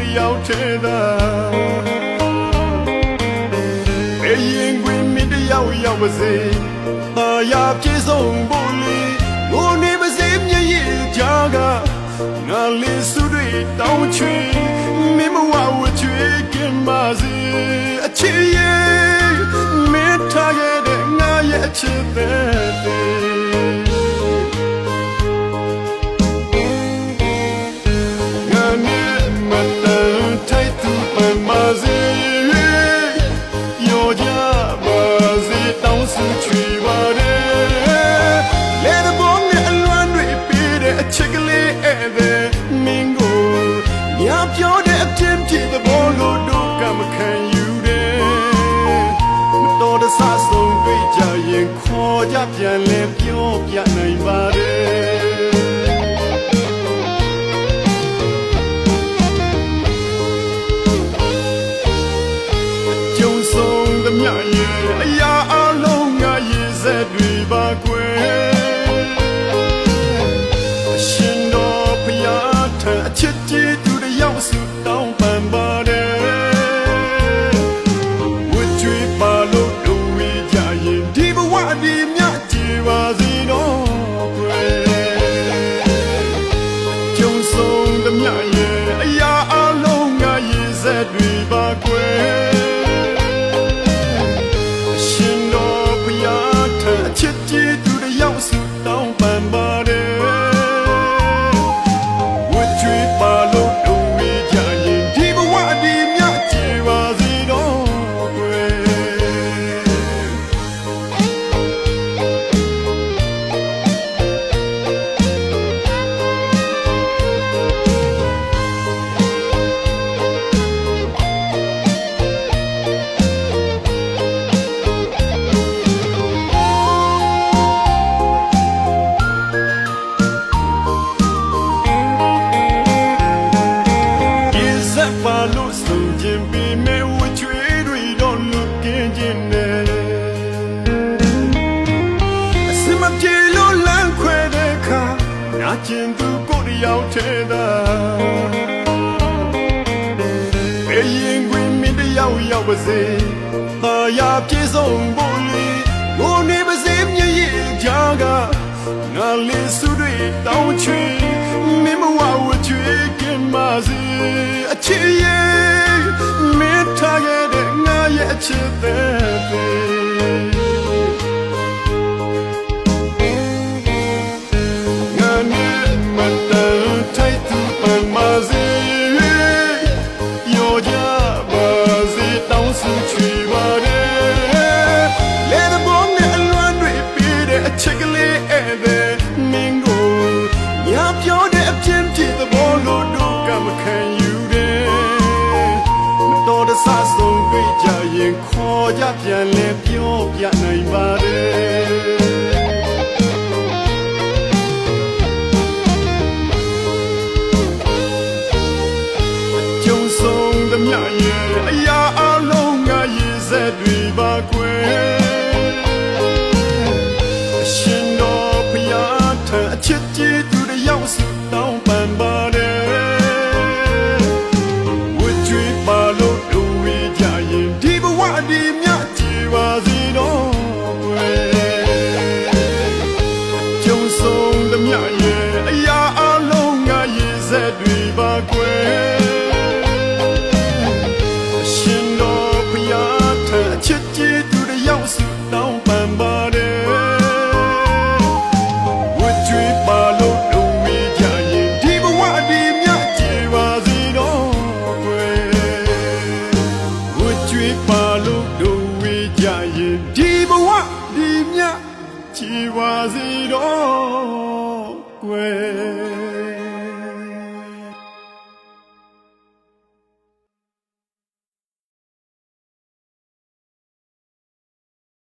တယောက်သေးသာအရင်ကွင်းမင်းတယောက်ရောက်မစေတာယာပြည့်စုံဖို့လေငိုနေမစေမျက်ရည်ကြားကငါလေးစုတွေတောင်းချွေမင်းမဝဝချွေကင်းပါစေအချစ်ရဲ့မင်းထားခဲ့တဲ့ငါရဲ့အချစ်ပဲ ပြန်လဲပြောပြနိုင်ပါရဲ့ကြုံဆုံးသမျှရဲ့အရာ 归 မပြေလို့လမ်းခွဲတဲ့ခါနာကျင်သူကိုတယောက်ထဲသာဘယ်ရင်ခွင်မင်းတယောက်ရောက်ပါစေသာယာပြေဆုံးဖို့လေဘုံနေပါစေမြည်ရဲ့ကြားကငါလေးစုတွေတောင်းချွေမင်းမဝဝချွေကင်ပါစေအချစ်ရဲ့မင်းထားခဲ့တဲ့ငါရဲ့အချစ်သက်တွေ 花魁。 ပါစီတော့ကွယ်